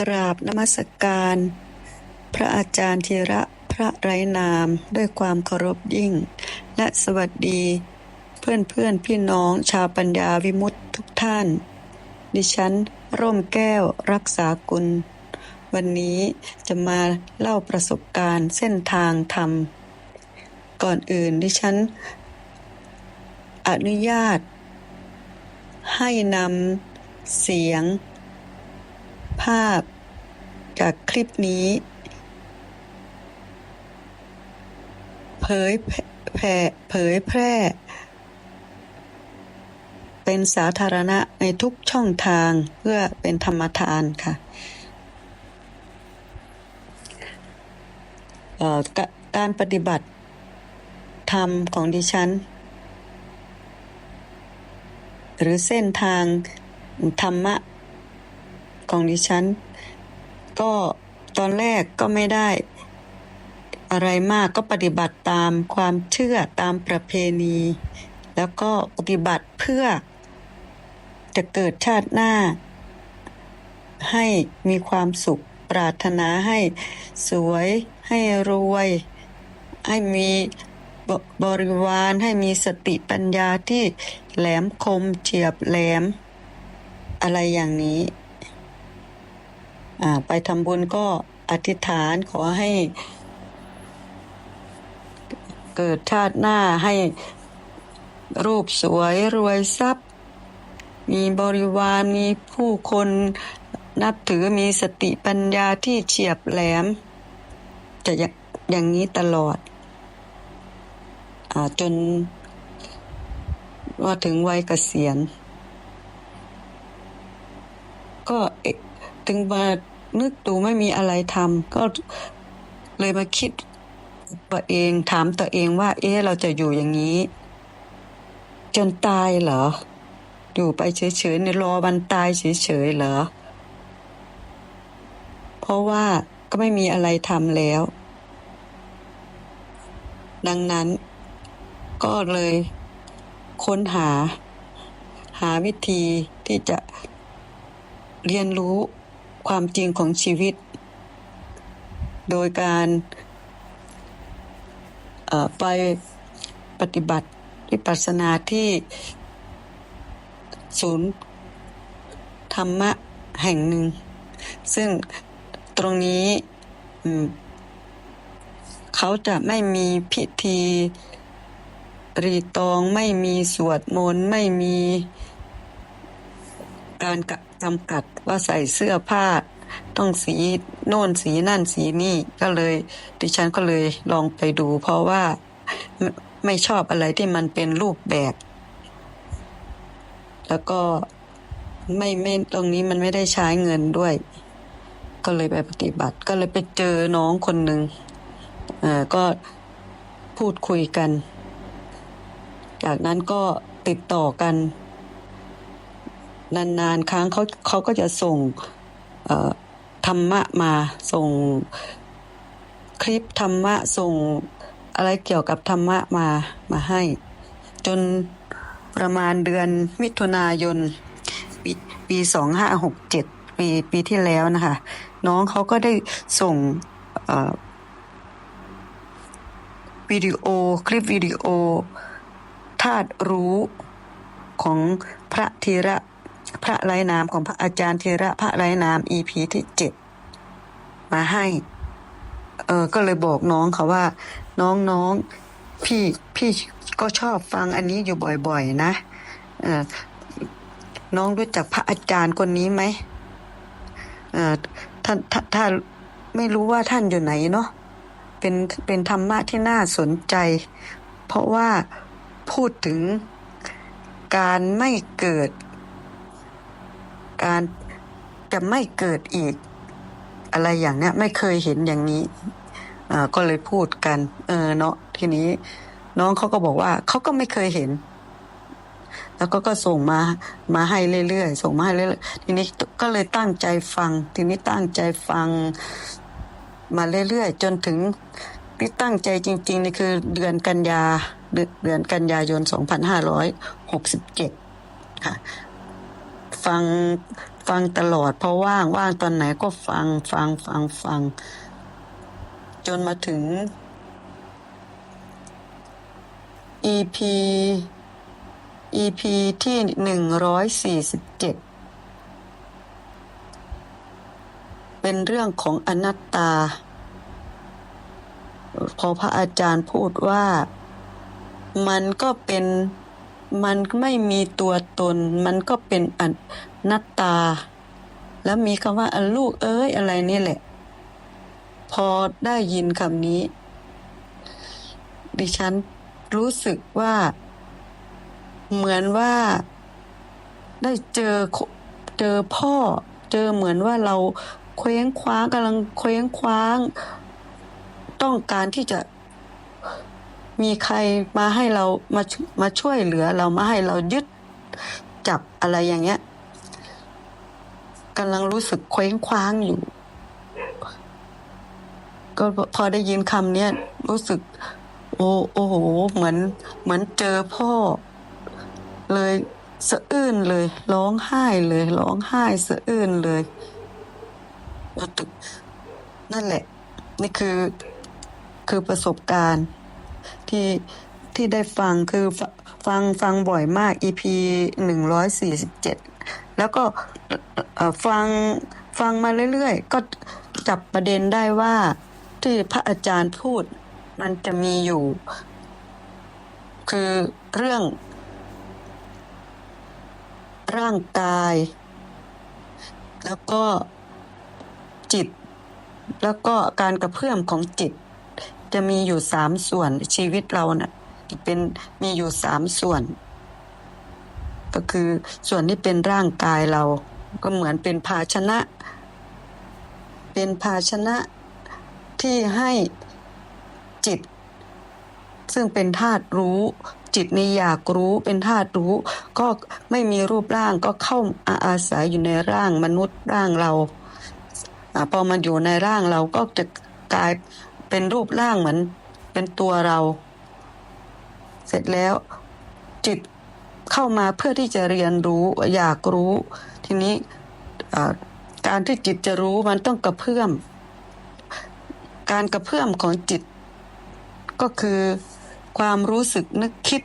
กราบนมัสการ พระอาจารย์ธีระพระไร้นามด้วยความเคารพยิ่ง และสวัสดี เพื่อนเพื่อนพี่น้องชาวปัญญาวิมุตติทุกท่าน ดิฉัน ร่มแก้วรักษากุล วันนี้จะมาเล่าประสบการณ์เส้นทางธรรม ก่อนอื่นดิฉัน อนุญาต ให้นำเสียง ภาพ จากคลิปนี้ เผยแผ่เผยแพร่ เป็นสาธารณะในทุกช่องทางเพื่อเป็นธรรมทานค่ะเอ่อกะการปฏิบัติธรรมของดิฉัน หรือเส้นทางธรรมะ ของดิฉัน ก็ตอนแรกก็ไม่ได้ อะไรมากก็ปฏิบัติตามความเชื่อตามประเพณี แล้วก็ปฏิบัติเพื่อ จะเกิดชาติหน้า ให้มีความสุขปรารถนาให้สวย ให้รวย ให้มีบบริวารให้มีสติปัญญาที่แหลมคมเฉียบแหลม อะไรอย่างนี้ ไปทำบุญก็อธิษฐานขอให้ เกิดชาติหน้าให้รูปสวยรวยทรัพย์ มีบริวารมีผู้คนนับถือมีสติปัญญาที่เฉียบแหลม จะอย่างอย่างนี้ตลอดอ่าจนว่าถึงวัยเกษียณ ก็เอะถึงมา นึกดูไม่มีอะไรทำก็เลยมาคิดตัวเองถามตัวเองว่า เอ๊ะเราจะอยู่อย่างนี้ จนตายเหรอ อยู่ไปเฉยๆในรอวันตายเฉยๆเหรอ เพราะว่าก็ไม่มีอะไรทำแล้ว ดังนั้น ก็เลยค้นหา หาวิธีที่จะเรียนรู้ ความจริงของชีวิต โดยการไปปฏิบัติวิปัสสนาที่ศูนย์ธรรมะแห่งหนึ่ง ซึ่งตรงนี้เขาจะไม่มีพิธีรีตองไม่มีสวดมนต์ไม่มีการกะ จำกัดว่าใส่เสื้อผ้า ต้องสีโน่นสีนั่นสีนี่ก็เลย ดิฉันก็เลยลองไปดู เพราะว่าไม่ชอบอะไรที่มันเป็นรูปแบบ แล้วก็ไม่ไม่ตรงนี้มันไม่ได้ใช้เงินด้วย ก็เลยไปปฏิบัติ ก็เลยไปเจอน้องคนหนึ่งเออก็พูดคุยกัน จากนั้นก็ติดต่อกัน นานๆ ครั้งเขาเขาก็จะส่งธรรมะมาส่งคลิปธรรมะส่งอะไรเกี่ยวกับธรรมะมามาให้ จนประมาณเดือนมิถุนายน ปีปีสองห้าหกเจ็ดปีปีที่แล้วนะคะ น้องเขาก็ได้ส่งวิดีโอคลิปวิดีโอธาตุรู้ของพระธีระ พระไร้นามของพระอาจารย์ธีระพระไร้นาม EP ที่เจ็ดมาให้ เออก็เลยบอกน้องเขาว่า น้องน้องพี่พี่ก็ชอบฟังอันนี้อยู่บ่อยๆ นะเออน้องรู้จักพระอาจารย์คนนี้ไหมเออท่านถ้าถ้าไม่รู้ว่าท่านอยู่ไหนเนาะเป็นเป็นธรรมะที่น่าสนใจ เพราะว่าพูดถึงการไม่เกิด การจะไม่เกิดอีก อะไรอย่างเนี้ยไม่เคยเห็นอย่างนี้ก็เลยพูดกัน เออเนาะทีนี้ น้องเขาก็บอกว่าเขาก็ไม่เคยเห็น แล้วก็ก็ส่งมามาให้เรื่อยๆส่งมาให้เรื่อยๆทีนี้ก็เลยตั้งใจฟัง ทีนี้ตั้งใจฟังมาเรื่อยๆจนถึงที่ตั้งใจจริงๆนี่คือเดือนกันยาเดือนเดือนกันยายน 2567 ค่ะ ฟังฟังตลอด เพราะว่างว่างตอนไหนก็ฟังฟังฟังฟัง จนมาถึง EP EP ที่หนึ่งร้อยสี่สิบเจ็ดเป็นเรื่องของอนัตตา พอพระอาจารย์พูดว่ามันก็เป็น มันไม่มีตัวตน มันก็เป็นอนัตตา แล้วมีคำว่าลูกเอ้ยอะไรนี่แหละ พอได้ยินคำนี้ ดิฉันรู้สึกว่า เหมือนว่าได้เจอเจอพ่อ เจอเหมือนว่าเราเคว้งคว้างกำลังเคว้งคว้าง ต้องการที่จะ มีใครมาให้เรามามาช่วยเหลือเรามาให้เรายึดจับอะไรอย่างเงี้ยกำลังรู้สึกเคว้งคว้างอยู่ ก็พอได้ยินคำเนี้ยรู้สึก โอ้โอ้โห เหมือน เหมือนเจอพ่อ เลยสะอื้นเลย ร้องไห้เลยร้องไห้สะอื้นเลยนั่นแหละ นี่คือคือประสบการณ์ ที่ที่ได้ฟังคือฟังฟังบ่อยมาก EP หนึ่งร้อยสี่สิบเจ็ดแล้วก็ฟังฟังมาเรื่อยๆ ก็จับประเด็นได้ว่าที่พระอาจารย์พูดมันจะมีอยู่ คือเรื่อง ร่างกาย แล้วก็จิต แล้วก็การกระเพื่อมของจิต จะมีอยู่สามส่วน ชีวิตเราเนะ่ะเป็นมีอยู่สามส่วน ก็คือส่วนที่เป็นร่างกายเรา ก็เหมือนเป็นภาชนะ เป็นภาชนะที่ให้จิต ซึ่งเป็นธาตุรู้ จิตนี่อยากรู้เป็นธาตุรู้ ก็ไม่มีรูปร่างก็เข้าอาศัยอยู่ในร่างมนุษย์ร่างเราอพอมาอยู่ในร่างเราก็จะกลาย เป็นรูปร่างเหมือน เป็นตัวเรา เสร็จแล้ว จิตเข้ามาเพื่อที่จะเรียนรู้อยากรู้ ทีนี้การที่จิตจะรู้มันต้องกระเพื่อม การกระเพื่อมของจิต ก็คือความรู้สึกนึกคิด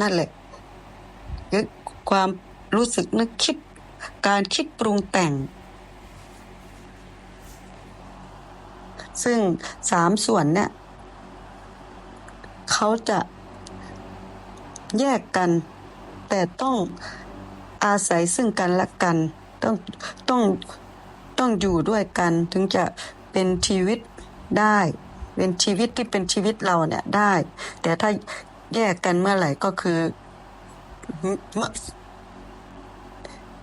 นั่นแหละคือความรู้สึกนึกคิด การคิดปรุงแต่ง ซึ่งสามส่วนเนี่ยเขาจะแยกกัน แต่ต้องอาศัยซึ่งกันและกัน ต้องต้องต้องอยู่ด้วยกันถึงจะเป็นชีวิตได้ เป็นชีวิตที่เป็นชีวิตเราเนี่ยได้ แต่ถ้าแยกกันเมื่อไหร่ก็คือ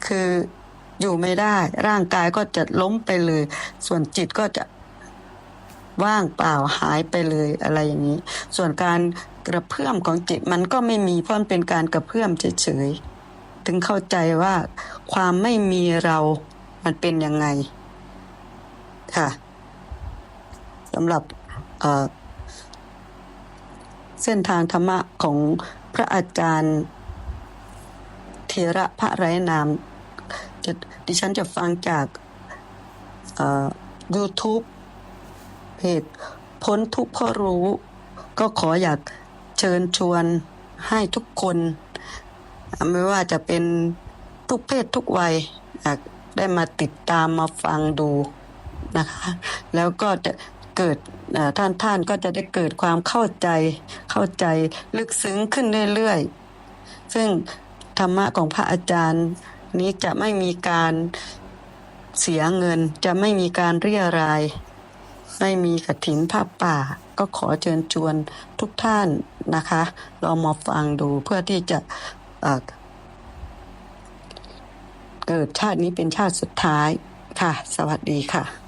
คืออยู่ไม่ได้ ร่างกายก็จะล้มไปเลย ส่วนจิตก็จะ ว่างเปล่าหายไปเลยอะไรอย่างนี้ ส่วนการกระเพื่อมของจิตมันก็ไม่มีเพราะมันเป็นการกระเพื่อมเฉยๆถึงเข้าใจว่าความไม่มีเรามันเป็นยังไงค่ะสำหรับเส้นทางธรรมะของพระอาจารย์เทระพระไร้นามดิฉันจะฟังจาก YouTube เพจพ้นทุกข์เพราะรู้ ก็ขออยากเชิญชวนให้ทุกคน ไม่ว่าจะเป็นทุกเพศทุกวัยได้มาติดตามมาฟังดูนะคะ แล้วก็จะเกิดท่านท่านก็จะได้เกิดความเข้าใจเข้าใจลึกซึ้งขึ้นเรื่อยๆ ซึ่งธรรมะของพระอาจารย์นี้จะไม่มีการเสียเงินจะไม่มีการเรียราย ไม่มีกระถินผ้าป่า ก็ขอเชิญชวนทุกท่านนะคะลองมาฟังดูเพื่อที่จะเกิดชาตินี้เป็นชาติสุดท้ายค่ะ สวัสดีค่ะ